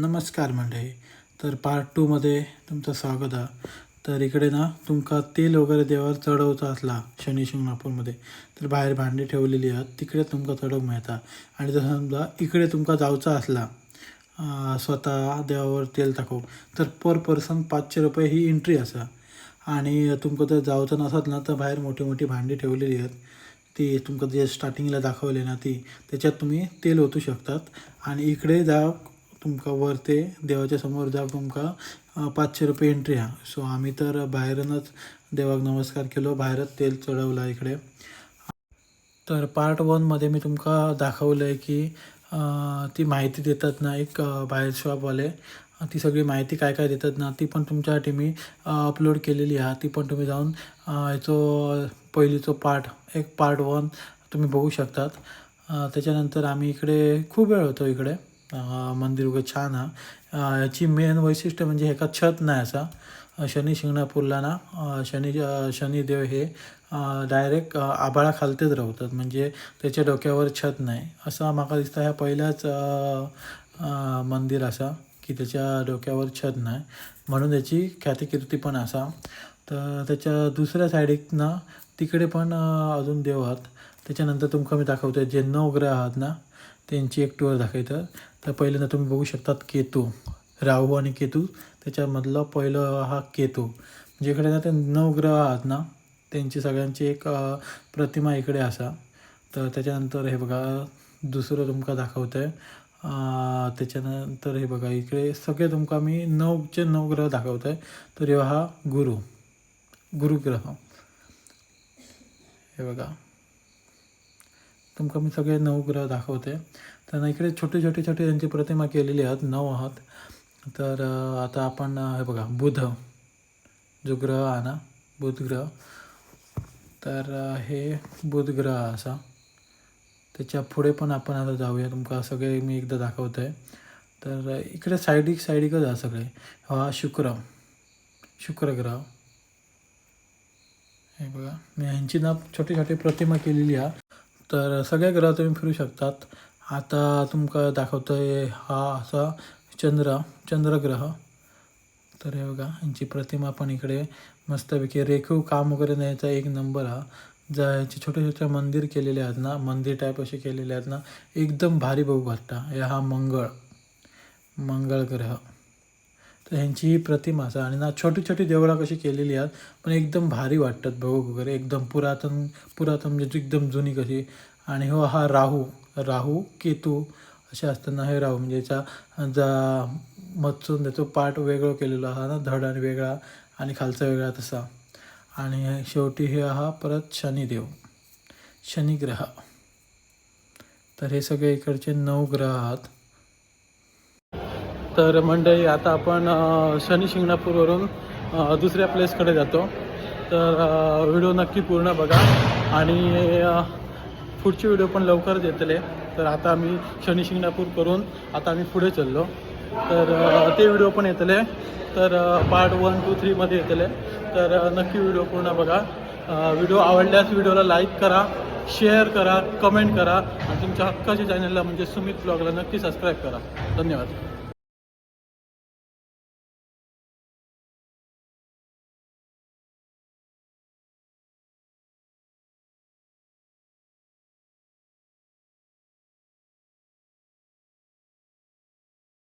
नमस्कार मंडळी. तर पार्ट टूमध्ये तुमचं स्वागत आहे. तर इकडे ना तुमका तेल वगैरे देवावर चढवचा असला शनी शिंगणापूरमध्ये तर बाहेर भांडी ठेवलेली आहेत. तिकडे तुमका चढवूक मिळता. आणि जर समजा इकडे तुमका जावचा असला स्वतः देवावर तेल टाकूक तर पर पर्सन पाचशे रुपये ही एंट्री असा. आणि तुमका जर जावचं नसत ना तर बाहेर मोठी मोठी भांडी ठेवलेली आहेत. ती तुमका जे स्टार्टिंगला दाखवले ना ती त्याच्यात तुम्ही तेल ओतू शकतात. आणि इकडे जा तुमकां वर ते देवाच्या समोर जावं तुमकां पांचशे रुपये एंट्री हा. सो आम्ही तर भायरूनच देवाक नमस्कार केलो. भायरच तेल चढवला इकडे. तर पार्ट वनमध्ये मी तुमकां दाखवलं आहे की ती माहिती देतात ना एक बाहेर शॉपवाले ती सगळी माहिती काय काय देतात ना ती पण तुमच्यासाठी मी अपलोड केलेली आहा ती पण तुम्ही जाऊन अं, ह्याचो पहिलीचो पार्ट एक पार्ट वन तुम्ही बघू शकतात. त्याच्यानंतर आम्ही इकडे खूप वेळ होतो इकडे. मंदिर वगैरे छान हा. याची मेन वैशिष्ट्य म्हणजे ह्याका छत नाही असा. शनी शिंगणापूरला ना शनी शनिदेव हे डायरेक्ट आभाळा खालतेच म्हणजे त्याच्या डोक्यावर छत नाही. असं माका दिसतं ह्या पहिल्याच मंदिर असा की त्याच्या डोक्यावर छत नाही. म्हणून त्याची ख्यातिकीर्ती पण असा. तर त्याच्या दुसऱ्या सायडीक ना तिकडे पण अजून देव आहात. त्याच्यानंतर तुमका मी दाखवतो जे नवग्रह आहात ना त्यांची एक टूर दाखवतं. तर पहिल्यांदा तुम्ही बघू शकतात केतू. राहू आणि केतू. त्याच्यामधला पहिलं हा केतू. म्हणजे इकडे ना ते नवग्रह आहात ना त्यांची सगळ्यांची एक प्रतिमा इकडे असा. तर त्याच्यानंतर हे बघा दुसरं तुमका दाखवतं आहे त्याच्यानंतर हे बघा इकडे सगळे तुमका मी नऊचे नवग्रह दाखवतो आहे तर ह्यो हा गुरु. गुरुग्रह. हे बघा. तुमका मी सगळे नऊ ग्रह दाखवते. त्यांना इकडे छोटे छोटे छोटे त्यांची प्रतिमा केलेली आहेत नऊ आहात. तर आता आपण हे बघा बुध जो ग्रह आहे ना बुध ग्रह. तर हे बुध ग्रह असा. त्याच्या पुढे पण आपण आता जाऊया तुमका सगळे मी एकदा दाखवतो. आहे तर इकडे सायडीक सायडीकच आहे सगळे. हा शुक्र. शुक्र ग्रह. हे बघा मी ह्यांची ना छोटी छोटी प्रतिमा केलेली आहे. तर सगळ्या ग्रह तुम्ही फिरू शकतात. आता तुमका दाखवतो आहे हा असा चंद्र चंद्रग्रह. तर हे बघा यांची प्रतिमा पण इकडे मस्तपैकी रेखीव काम वगैरे न्यायचा एक नंबर हा. ज्या ह्याचे छोटे छोटे मंदिर केलेले आहेत ना मंदिर टाईप असे केलेले आहेत ना एकदम भारी बघू वाटता हे हा मंगळ मंगळ ग्रह. तर ह्यांची ही प्रतिमा असा. आणि ना छोटी छोटी देवळा कशी केलेली आहेत पण एकदम भारी वाटतात बघू वगैरे. एकदम पुरातन पुरातन म्हणजे एकदम जुनी कशी. आणि हो हा राहू राहू केतू असे असताना हे राहू म्हणजे याचा जा मधसून त्याचं पार्ट वेगळं केलेलं हा ना धड आणि वेगळा आणि खालचा वेगळा तसा. आणि शेवटी हे हा परत शनिदेव शनिग्रह. तर हे सगळे इकडचे नऊ ग्रह आहात. तर मंडळी आता आपण शनी शिंगणापूरवरून दुसऱ्या प्लेसकडे जातो. तर व्हिडिओ नक्की पूर्ण बघा. आणि पुढचे व्हिडिओ पण लवकरच येतले तर आता आम्ही शनी शिंगणापूर करून आता आम्ही पुढे चाललो. तर ते व्हिडिओ पण येतले. तर पार्ट वन टू थ्रीमध्ये येतले. तर नक्की व्हिडिओ पूर्ण बघा. व्हिडिओ आवडल्यास व्हिडिओला लाईक करा शेअर करा कमेंट करा. आणि तुमच्या हक्काच्या चॅनलला म्हणजे सुमित ब्लॉगला नक्की सबस्क्राईब करा. धन्यवाद.